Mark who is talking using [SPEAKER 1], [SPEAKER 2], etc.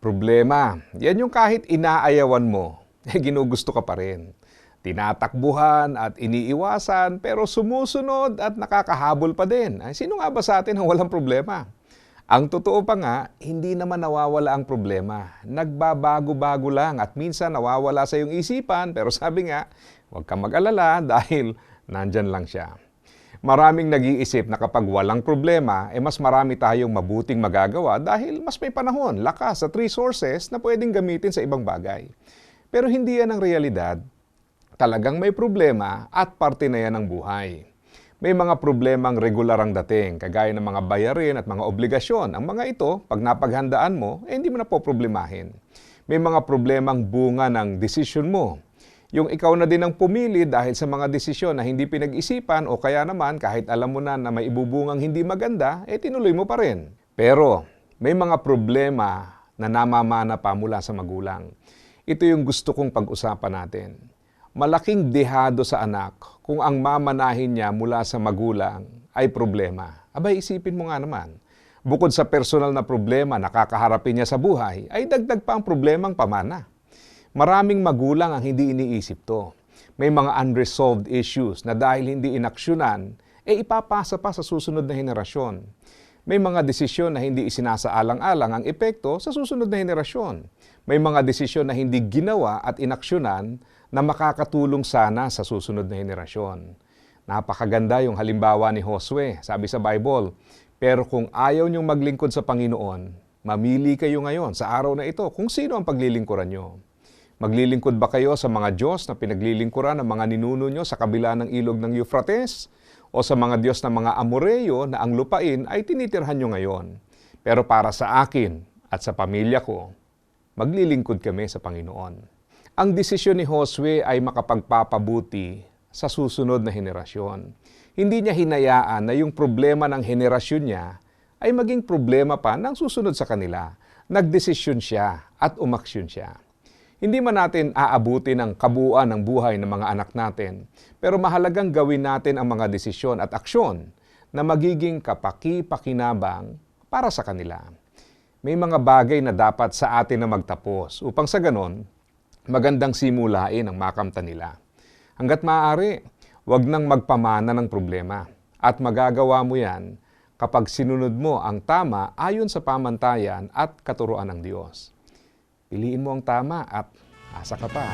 [SPEAKER 1] Problema, yan yung kahit inaayawan mo, eh ginugusto ka pa rin. Tinatakbuhan at iniiwasan pero sumusunod at nakakahabol pa din. Ay, sino nga ba sa atin ang walang problema? Ang totoo pa nga, hindi naman nawawala ang problema. Nagbabago-bago lang at minsan nawawala sa iyong isipan pero sabi nga, huwag kang mag-alala dahil nandyan lang siya. Maraming nag-iisip na kapag walang problema, eh mas marami tayong mabuting magagawa dahil mas may panahon, lakas at resources na pwedeng gamitin sa ibang bagay. Pero hindi yan ang realidad. Talagang may problema at parte na yan ng buhay. May mga problemang regular ang dating, kagaya ng mga bayarin at mga obligasyon. Ang mga ito, pag napaghandaan mo, eh hindi mo na po problemahin. May mga problemang bunga ng desisyon mo. Yung ikaw na din ang pumili dahil sa mga desisyon na hindi pinag-isipan o kaya naman kahit alam mo na na may ibubungang hindi maganda, eh tinuloy mo pa rin. Pero may mga problema na namamana pa mula sa magulang. Ito yung gusto kong pag-usapan natin. Malaking dehado sa anak kung ang mamanahin niya mula sa magulang ay problema. Abay, isipin mo nga naman. Bukod sa personal na problema na kakaharapin niya sa buhay, ay dagdag pa ang problemang pamana. Maraming magulang ang hindi iniisip to. May mga unresolved issues na dahil hindi inaksyonan, e ipapasa pa sa susunod na henerasyon. May mga desisyon na hindi isinasaalang-alang ang epekto sa susunod na henerasyon. May mga desisyon na hindi ginawa at inaksyonan na makakatulong sana sa susunod na henerasyon. Napakaganda yung halimbawa ni Josue, sabi sa Bible. Pero kung ayaw niyong maglingkod sa Panginoon, mamili kayo ngayon sa araw na ito kung sino ang paglilingkuran niyo. Maglilingkod ba kayo sa mga Diyos na pinaglilingkuran ng mga ninuno nyo sa kabila ng ilog ng Euphrates? O sa mga Diyos ng mga Amoreyo na ang lupain ay tinitirhan nyo ngayon? Pero para sa akin at sa pamilya ko, maglilingkod kami sa Panginoon. Ang desisyon ni Josue ay makapagpapabuti sa susunod na henerasyon. Hindi niya hinayaan na yung problema ng henerasyon niya ay maging problema pa ng susunod sa kanila. Nagdesisyon siya at umaksyon siya. Hindi man natin aabuti ng kabuuan ng buhay ng mga anak natin, pero mahalagang gawin natin ang mga desisyon at aksyon na magiging kapaki-pakinabang para sa kanila. May mga bagay na dapat sa atin na magtapos upang sa ganon, magandang simulain ang makamta nila. Hanggat maaari, wag nang magpamana ng problema at magagawa mo yan kapag sinunod mo ang tama ayon sa pamantayan at katuruan ng Diyos. Piliin mo ang tama at asa ka pa.